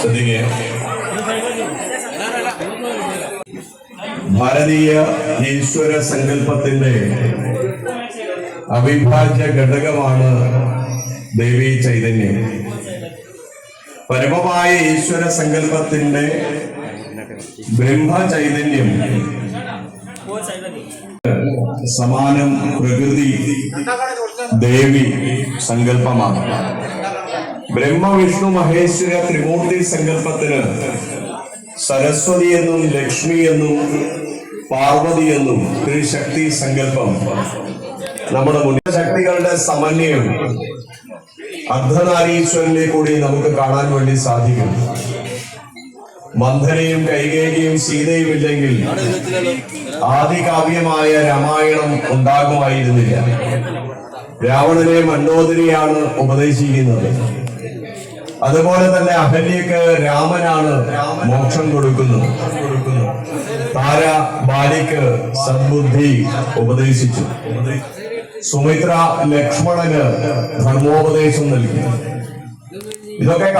ശ്രദ്ധിക്കുക ഭാരതീയ ഈശ്വര സങ്കല്പത്തിന്റെ അവിഭാജ്യ ഘടകമാണ് ദേവി ചൈതന്യം. പരമമായ ഈശ്വര സങ്കല്പത്തിന്റെ ബ്രഹ്മ ചൈതന്യം. സമാനം പ്രകൃതി ദേവി സങ്കല്പമാണ്. ബ്രഹ്മ വിഷ്ണു മഹേശ്വര ത്രിമൂർത്തി സങ്കല്പത്തിന് സരസ്വതി എന്നും ലക്ഷ്മി എന്നും പാർവതി എന്നും ത്രിശക്തി സങ്കല്പം. നമ്മുടെ മുന്നിൽ ശക്തികളുടെ സമന്വയം അർദ്ധനാരീശ്വരനെ കൂടി നമുക്ക് കാണാൻ വേണ്ടി സാധിക്കും. മന്ധനയും കൈകേകിയും സീതയും ഇല്ലെങ്കിൽ ആദികാവ്യമായ രാമായണം ഉണ്ടാകുമായിരുന്നില്ല. രാവണനെ മണ്ടോദരിയാണ് ഉപദേശിക്കുന്നത്. അതുപോലെ തന്നെ അഹല്യക്ക് രാമനാണ് മോക്ഷം കൊടുക്കുന്നു. താര ബാലിക്ക് സദ്ബുദ്ധി ഉപദേശിച്ചു. സുമിത്ര ലക്ഷ്മണന് ധർമ്മോപദേശം നൽകി. ഇതൊക്കെ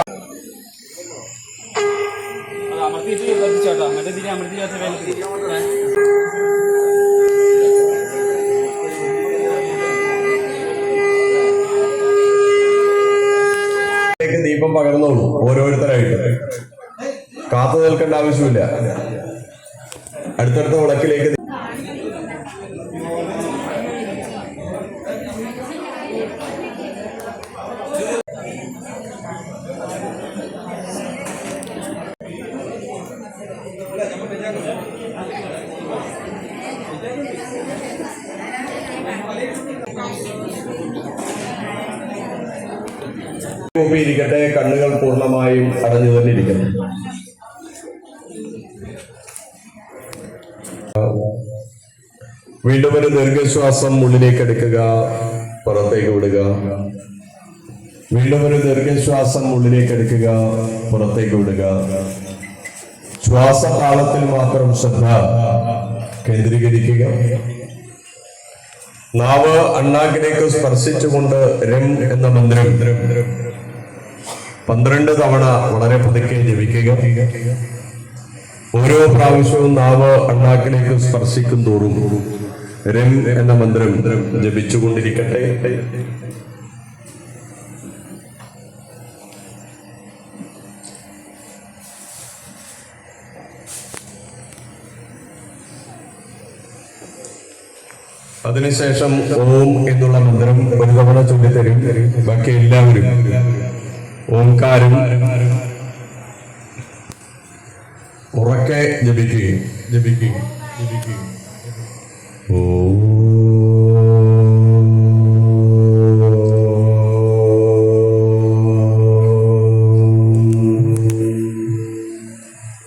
ആവശ്യമില്ല. അടുത്തടുത്ത കൂപ്പി ഇരിക്കട്ടെ കണ്ണുകൾ പൂർണമായും അടഞ്ഞു തന്നെ വീണ്ടും ഒരു ദീർഘശ്വാസം ഉള്ളിലേക്ക് എടുക്കുക പുറത്തേക്ക് വിടുക. വീണ്ടും ഒരു ദീർഘശ്വാസം ഉള്ളിലേക്ക് എടുക്കുക പുറത്തേക്ക് വിടുക. ശ്വാസതാളത്തിൽ മാത്രം ശ്രദ്ധ കേന്ദ്രീകരിക്കുക. നാവ് അണ്ണാക്കിലേക്ക് സ്പർശിച്ചുകൊണ്ട് രം എന്ന മന്ത്രം പന്ത്രണ്ട് തവണ വളരെ പതുക്കെ ജപിക്കുക. ഓരോ പ്രാവശ്യവും നാവ് അണ്ണാക്കിലേക്ക് സ്പർശിക്കും തോറും രം എന്ന മന്ത്രം ജപിച്ചുകൊണ്ടിരിക്കട്ടെ. അതിനുശേഷം ഓം എന്നുള്ള മന്ത്രം ഒരു തവണ ചൊല്ലിത്തരും. ബാക്കി എല്ലാവരും ഓംകാരം ഉറക്കെ ജപിക്കുകയും ജപിക്കുകയും ജപിക്കുകയും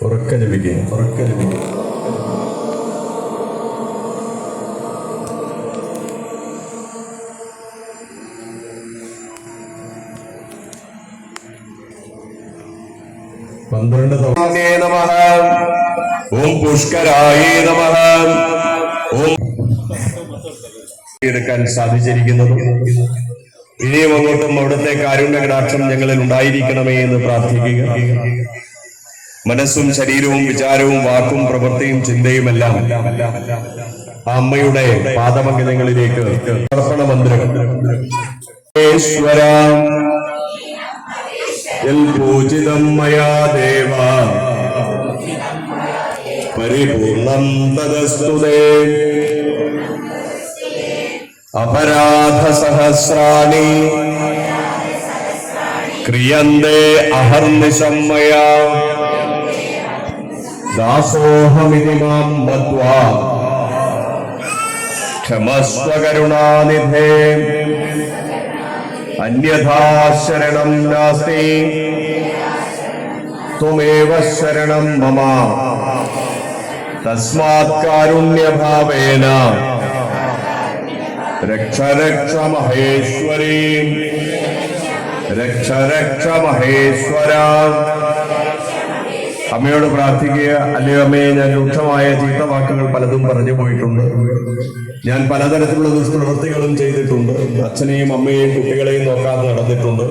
ഉറക്ക ജപിക്കുകയും ഉറക്ക ജപിക്കുകയും പന്ത്രണ്ട് തവണ. നമഃ. ഓം പുഷ്കരായ നമഃ. ഓം എടുക്കാൻ സാധിച്ചിരിക്കുന്നത് ഇനിയും അങ്ങോട്ടും അവിടുത്തെ കാരുണ്യ കടാക്ഷം ഞങ്ങളിൽ ഉണ്ടായിരിക്കണമേ എന്ന് പ്രാർത്ഥിക്കുക. മനസ്സും ശരീരവും വിചാരവും വാക്കും പ്രവൃത്തിയും ചിന്തയുമെല്ലാം ആ അമ്മയുടെ പാദമംഗലങ്ങളിലേക്ക് സമർപ്പണ ഈശ്വര പൂജിതം മയാ ദേവ പരിപൂർണം തദസ്തുതേ അപരാധ സഹസ്രാണി ക്രിയന്തേ അഹർനിശം ദാസോഹമിതി മാം മത്വാ. ക്ഷമസ്വ കരുണാനിധേ അന്യഥാ ശരണം നാസ്തി. ത്വമേവ ശരണം മമ. തസ്മാത് കാരുണ്യഭാവേന. രക്ഷ രക്ഷ മഹേശ്വരീ രക്ഷ രക്ഷ മഹേശ്വര അമ്മയോട് പ്രാർത്ഥിക്കുക. അല്ലയോ അമ്മയെ ഞാൻ രൂക്ഷമായ ചീത്ത വാക്കുകൾ പലതും പറഞ്ഞു പോയിട്ടുണ്ട്. ഞാൻ പലതരത്തിലുള്ള ദുഷ്പ്രവൃത്തികളും ചെയ്തിട്ടുണ്ട്. അച്ഛനെയും അമ്മയെയും കുട്ടികളെയും നോക്കാതെ നടന്നിട്ടുണ്ട്.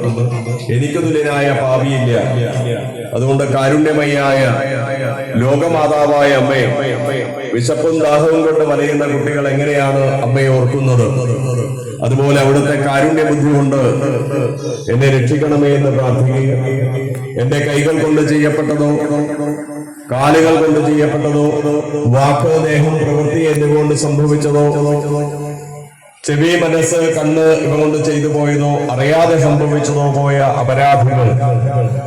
എനിക്ക് തുല്യനായ പാപിയില്ല അതുകൊണ്ട് കാരുണ്യമയ്യായ ലോകമാതാവായ അമ്മയെ വിശപ്പും ദാഹവും കൊണ്ട് വലയുന്ന കുട്ടികൾ എങ്ങനെയാണ് അമ്മയെ ഓർക്കുന്നത്? അതുപോലെ അവിടുത്തെ കാരുണ്യ ബുദ്ധി കൊണ്ട് എന്നെ രക്ഷിക്കണമേ എന്ന് പ്രാർത്ഥിക്കുക എന്റെ കൈകൾ കൊണ്ട് ചെയ്യപ്പെട്ടതോ കാലുകൾ കൊണ്ട് ചെയ്യപ്പെട്ടതോ വാക്കോ ദേഹം പ്രവൃത്തി എന്നുകൊണ്ട് സംഭവിച്ചതോ ചെവി മനസ്സ് കണ്ണ് ഇവ കൊണ്ട് ചെയ്തു പോയതോ അറിയാതെ സംഭവിച്ചതോ പോയ അപരാധികൾ.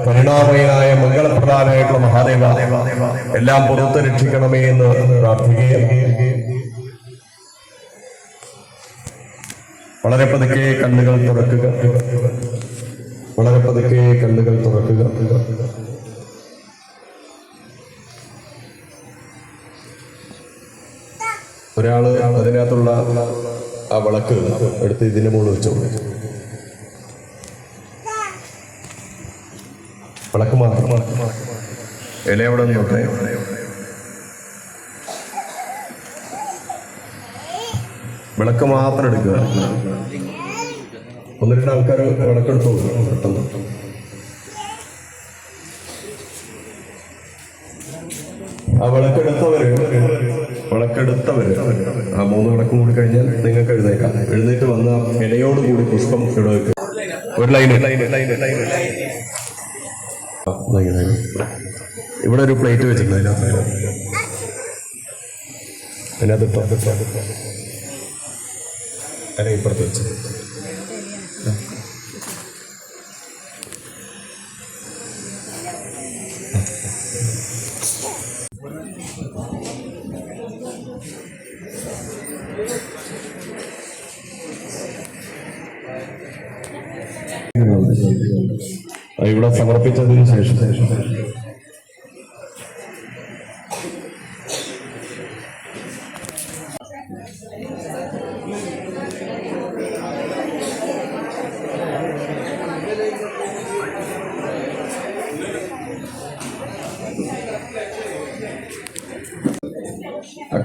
കരുണാമയനായ മംഗളപ്രധാനായിട്ടുള്ള മഹാദേവ എല്ലാം പുറത്ത് രക്ഷിക്കണമേ എന്ന് പ്രാർത്ഥിക്കുകയും. വളരെ പതുക്കെ കണ്ണുകൾ തുറക്കുക. വളരെ പതുക്കെ കണ്ണുകൾ തുറക്കുക. ഒരാൾ അതിനകത്തുള്ള ആ വിളക്ക് എടുത്ത് ഇതിന്റെ മുകളിൽ വെച്ചോളൂ വിളക്ക് മാത്രം ഇല എവിടെ വിളക്ക് മാത്രം എടുക്കുക. ഒന്ന് രണ്ട് ആൾക്കാർ വിളക്കെടുത്തു പെട്ടെന്ന്. ആ വിളക്കെടുത്തവര് മൂന്ന് വിളക്കും കൂടി കഴിഞ്ഞാൽ നിങ്ങൾക്ക് എഴുന്നേക്കാം. എഴുന്നേറ്റ് വന്ന ഇലയോട് കൂടി പുഷ്പം ഇവിടെ വെക്കും. ഒരു ലൈൻ ഇവിടെ ഒരു പ്ലേറ്റ് വെച്ചിട്ടുണ്ട് അതിനകത്ത്. അതിനകത്ത് ഇപ്പുറത്ത് വെച്ച്. ഇവിടെ സമർപ്പിച്ചതിന് ശേഷം. ആ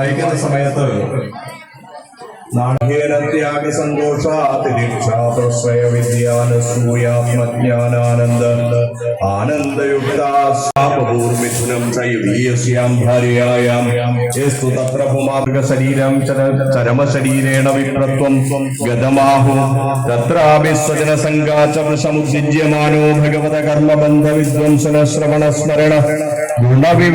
വായിക്കുന്ന സമയത്ത് നാളികേരത്യാഗ സന്തോഷ തിരിക്ഷാപ്രശ്രയ വിദ്യാനസൂയാത്മജ്ഞാനാനന്ദ ശരീരം ചരമശരീരേണ വിപ്രത്വം ഗതമാഹു. തത്രാപി സ്വജന സംഘാച ഭഗവത കർമ്മബന്ധ ശ്രവണ സ്മരണ ഗുണവിവ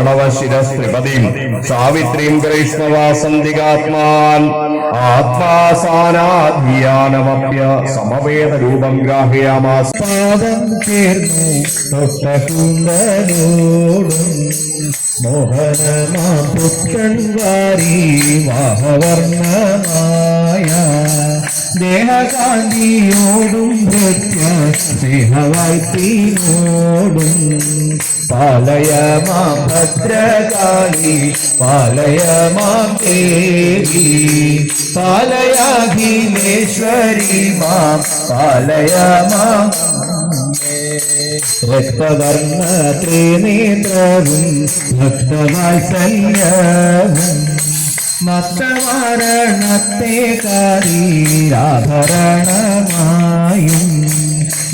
പ്രണവ ശിരസ്ത്രിപതിം സാവിത്രീം കൃഷ്ണവാസന്തികാത്മാൻ ആത്മാസാനാധ്യാനമപ്യ സമവേദ രൂപം പാദം ചേർന്നു ദേഹകാന്തിയോടും ഭൃത്യ സ്നേഹവായ്പിനോടും പാലയമാം ഭദ്രകാളി പാലയമാം ദേവി. പാലയാഖിലേശ്വരി മാം പാലയ മാം രക്തവർണ ത്രിനേത്രവും ഭക്തവാത്സല്യവും മത്തമരണത്തെ കാരീരാഭരണമായും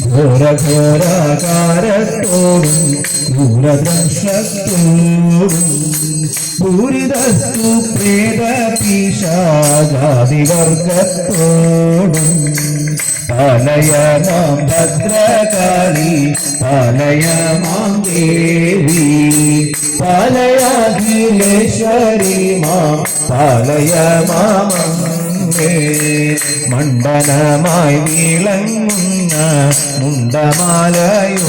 ഘോരഘോരകാരത്തോടും ദൂരദൃശത്തോടും ഭൂരിതസ്തു പ്രേത പിശാചാതിവർഗത്തോടും പാലയ മാം ഭദ്രകാളി പാലയ മാം ദേവി തലയാഖിലേശ്വരി മാം പാലയ മാമേ മണ്ഡലമായി വിളങ്ങുന്ന മുണ്ടമാലയോടും